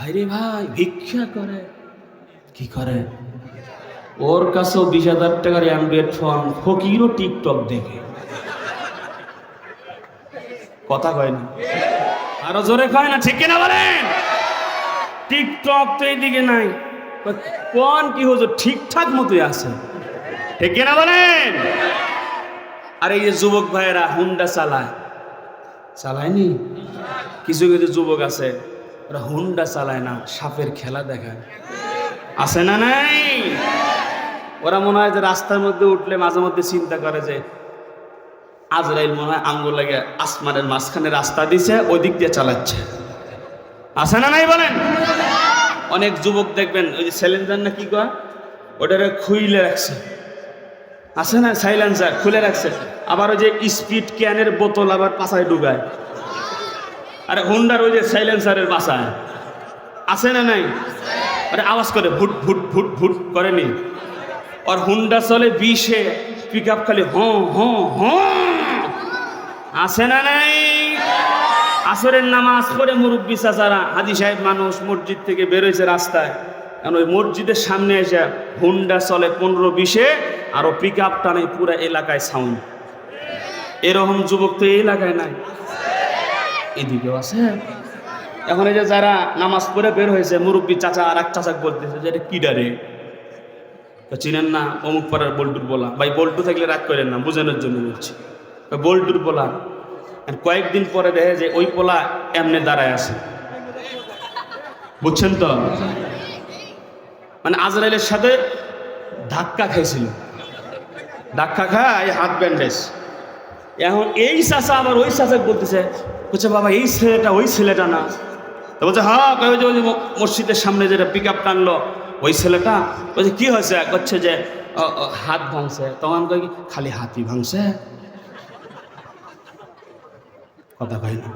ভাইরে ভাই, ভিক্ষা করে? কি করে? ওর কাছেও বিশ হাজার টাকার অ্যান্ড্রয়েড ফোন, ফকিরও টিকটক দেখে। কথা কয় না। আরও জোরে কয় না, ঠিক কিনা বলেন? টিকটক তো এইদিকে নাই। কোন কি হতো ঠিকঠাক মতোই আছে? ঠিক কিনা বলেন? আর এই যে যুবক ভাইয়েরা, হুন্ডা চালায়। চালায়নি? কিছু কিছু যুবক আছে। ওরা হুন্ডা চালায় না, সাপের খেলা দেখায়। আছে না নাই? ওরা মনে হয় যে রাস্তার মধ্যে উঠলে মাঝে মধ্যে চিন্তা করে যে আজরাইল মনে হয় আঙ্গুল লাগে আসমানের মাঝখানে রাস্তা দিছে ওই দিক দিয়ে চালাচ্ছে। আছে না নাই বলেন? অনেক যুবক দেখবেন, ওই যে স্যালেঞ্জার না কি কয়? ওটারে খুইলে রাখছে। আছে না? সাইলেন্সার খুলে রাখছে। আবার ওই যে স্পিড ক্যানের বোতল আবার পাশায় ডুবায় আরে হুন্ডার ওই যে সাইলেন্সারের বাসায় আছে না নাই? আরে আওয়াজ করে ভুট ভুট ভুট ভুট করেনি আর হুন্ডা চলে বিশে পিক আপ খালি হ হ হ। আছে না নাই? আসরের নামাজ পড়ে মুরব্বী চাচারা, হাজি সাহেব মানুষ মসজিদ থেকে বেরোয়েছে রাস্তায়। কারণ ওই মসজিদের সামনে এসে হুন্ডা চলে পনেরো বিশে আরও পিক আপ টানে পুরো এলাকায় সাউন্ড এরকম যুবক তো এই এলাকায় নাই। এদিকেও আছে। এখন এই যে যারা নামাজ পড়ে বের হয়েছে, মুরব্বী চাচা আর এক চাচা বলতেছে যে, এটা কি ডারে তো চিনেন না, অমুক পাড়ার বল্টুর বলা। ভাই, বল্টু থাকলে রাগ করেন না, বোঝানোর জন্য বলছি। বল্টুর বলা। কয়েকদিন পরে দেখে যে ওই পোলা এমনি দাঁড়ায় আছে। বুঝছেন তো? মানে আজরাইলের সাথে ধাক্কা খাইছিল। ধাক্কা খায়, হাত ব্যান্ডেজ। এখন এই চাচা আবার ওই চাচা বলতেছে বলছে বাবা এই ছেলেটা ওই ছেলেটা না। তো বলছে হ্যাঁ কয় যে মসজিদের সামনে যেটা পিক আপ টানলো ওই ছেলেটা? বলছে কি হয়েছে? করছে যে হাত ভাঙছে। তখন কি, খালি হাতই ভাঙছে। কথা কয় না।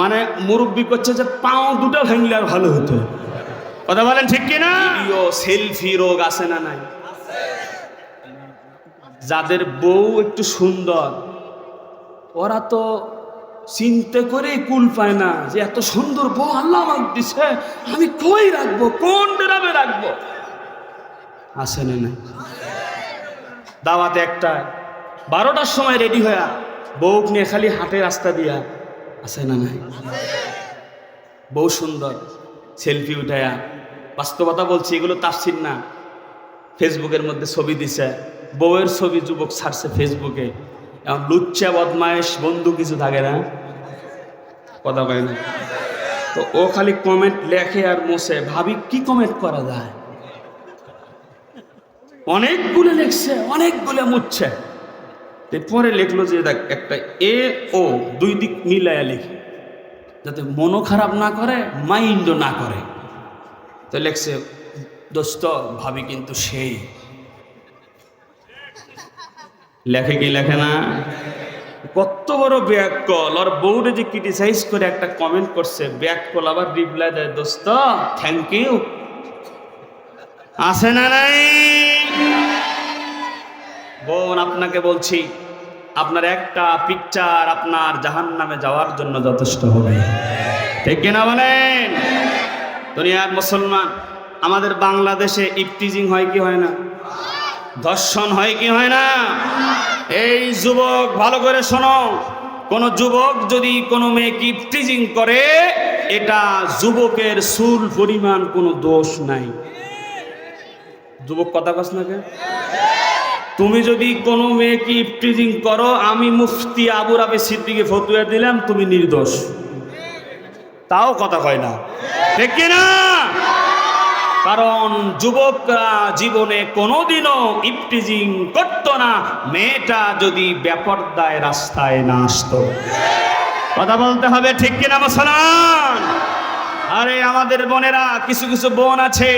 মানে মুরব্বী করছে যে পাও দুটো ভাঙলে আর ভালো হতো। কথা বলেন ঠিক কিনা? সেলফি রোগ আছে না নাই? যাদের বউ একটু সুন্দর, ওরা তো চিন্তা করে কুল পায় না যে এত সুন্দর বউ আল্লাহ আমাকে দিছে, আমি কই রাখব, কোন ডেরামে রাখব? আছে না দাওয়াতে একটা, বারোটার সময় রেডি হয়ে বউ নিয়ে খালি হাটে রাস্তা দিয়া, আছে না নাই? বউ সুন্দর, সেলফি উঠায়া, বাস্তবতা বলছি, এগুলো তাফসির না, ফেসবুকের মধ্যে ছবি দিছে। বউয়ের ছবি যুবক ছাড়ছে ফেসবুকে। এখন লুচ্চা, বদমায়েশ, বন্ধু কিছু থাকে না। কথা কয় না। তো ও খালি কমেন্ট লেখে আর মোছে। ভাবি, কি কমেন্ট করা যায়? অনেকগুলো লিখছে, অনেকগুলো মুচ্ছে পরে লিখলো যে দেখ, একটা এ, ও দুই দিক মিলাইয়া লিখে। যাতে মনও খারাপ না করে মাইন্ডও না করে। তো লেখছে, দোস্ত, ভাবি কিন্তু সেই। লেখে কি লেখে না? কত বড় ব্যাক কল আর বউরে যে ক্রিটিসাইজ করে একটা কমেন্ট করছে ব্যাক কল আবার রিপ্লাই দেয়, দোস্ত থ্যাংক ইউ আছে না নাই? বোন, আপনাকে বলছি, আপনার একটা পিকচার আপনার জাহান নামে যাওয়ার জন্য যথেষ্ট হবে। ঠিক কিনা বলেন? দুনিয়ার মুসলমান, আমাদের বাংলাদেশে ইফটিজিং হয় কি হয় না? ধর্ষণ হয় কি হয় না? এই যুবক, ভালো করে শোনো। কোন যুবক যদি কোনো মেয়েকে ইফটিজিং করে, এটা যুবকের সুর পরিমাণ কোনো দোষ নাই। যুবক কথা কস না? তুমি যদি কোনো মেয়েকে ইফটিজিং করো, আমি মুফতি আবু রাবে সিদ্দিকে ফতুয়া দিলাম, তুমি নির্দোষ। তাও কথা কয় না। ঠিক না কারণ যুবকরা জীবনে কোনোদিনও ইফটিজিং করত না, মেয়েটা যদি ব্যাপারদায় রাস্তায় না আসতো। কথা বলতে হবে ঠিক কিনা মুসলমান? আরে আমাদের বোনেরা, কিছু কিছু বোন আছে,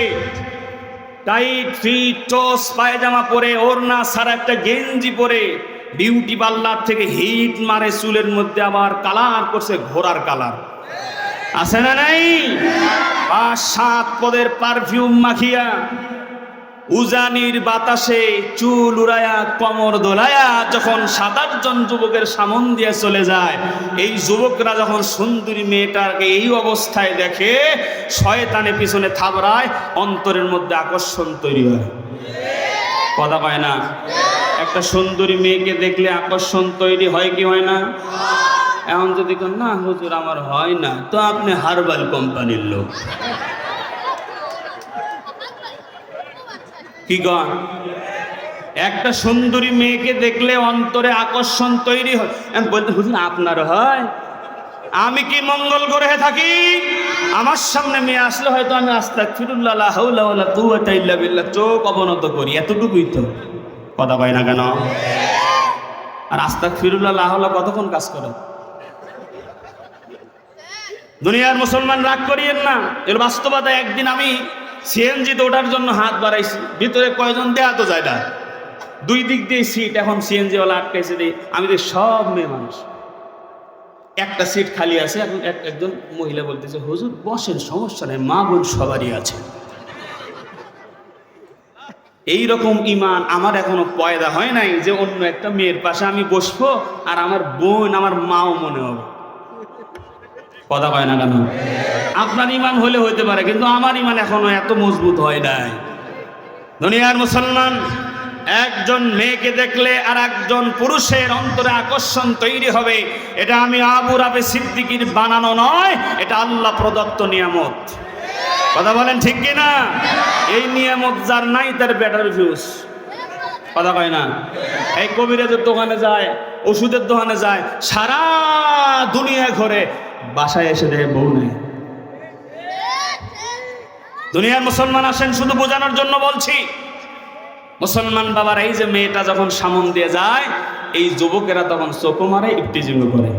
টাইট ফিট টস, পায়জামা পরে, ওড়না সারা একটা গেঞ্জি পরে, বিউটি পার্লার থেকে হিট মারে চুলের মধ্যে আবার কালার করছে ঘোড়ার কালার। আছে না নাই? পাঁচ সাত পদের পারফিউম মাখিয়া উজানির বাতাসে চুল উড়ায়া কমর দোলায়া যখন সাত আটজন যুবকের সামন দিয়ে চলে যায়, এই যুবকরা যখন সুন্দরী মেয়েটাকে এই অবস্থায় দেখে, শয়তানে পিছনে থাবড়ায়, অন্তরের মধ্যে আকর্ষণ তৈরি হয়। কথা পায় না? একটা সুন্দরী মেয়েকে দেখলে আকর্ষণ তৈরি হয় কি হয় না? এখন যদি না হুজুর, আমার হয় না, তো আপনি হারবাল কোম্পানির লোক। কি গন একটা সুন্দরী মেয়েকে দেখলে অন্তরে আকর্ষণ তৈরি হয়। বলতে, হুজুর, আপনার হয়? আমি কি মঙ্গল গ্রহে থাকি? আমার সামনে মেয়ে আসলে হয়তো আমি আস্তা ফিরুল্লাহ বিল্লাহ চোখ অবনত করি। এতটুকুই তো। কথা কয় না কেন? আর আস্তা ফিরুল্লাহ কতক্ষণ কাজ করে? দুনিয়ার মুসলমান রাগ করিয়েন না। এর বাস্তবতা একদিন আমি সিএনজিতে ওঠার জন্য হাত বাড়াইছি। ভিতরে কয়জন দেয়া তো যায় না। দুই দিক দিয়ে সিট, এখন সিএনজি ওলা আটকাইছে দিই আমি দেখি সব মেয়ে মানুষ। একটা সিট খালি আছে, এখন এক- একজন মহিলা বলতেছে, হুজুর, বসেন, সমস্যা নেই, মা বোন সবারই আছে। এই রকম ইমান আমার এখনও পয়দা হয় নাই যে অন্য একটা মেয়ের পাশে আমি বসবো আর আমার বোন, আমার মাও মনে হবে। কথা কয় না কেন? আপনার ইমান হলে হইতে পারে, কিন্তু আমার ইমান এখনও এত মজবুত হয় নাই। দুনিয়ার মুসলমান, একজন মেয়েকে দেখলে আর একজন পুরুষের অন্তরে আকর্ষণ তৈরি হবে, এটা আমি আবু রাবে সিদ্দিকির বানানো নয়, এটা আল্লাহ প্রদত্ত নিয়ামত। কথা বলেন ঠিক কি না এই নিয়ামত যার নাই, তার ব্যাটার ফিউজ কথা কয় না? এই কবিরাজের দোকানে যায়, ওষুধের দোকানে যায়, সারা দুনিয়া ঘরে বাসায় এসে দেখে বউ নেই। দুনিয়ার মুসলমান আসেন, শুধু বোঝানোর জন্য বলছি। মুসলমান বাবার এই যে মেয়েটা যখন সামন দিয়ে যায়, এই যুবকেরা তখন চোখো মারে ইফটিজিং করে।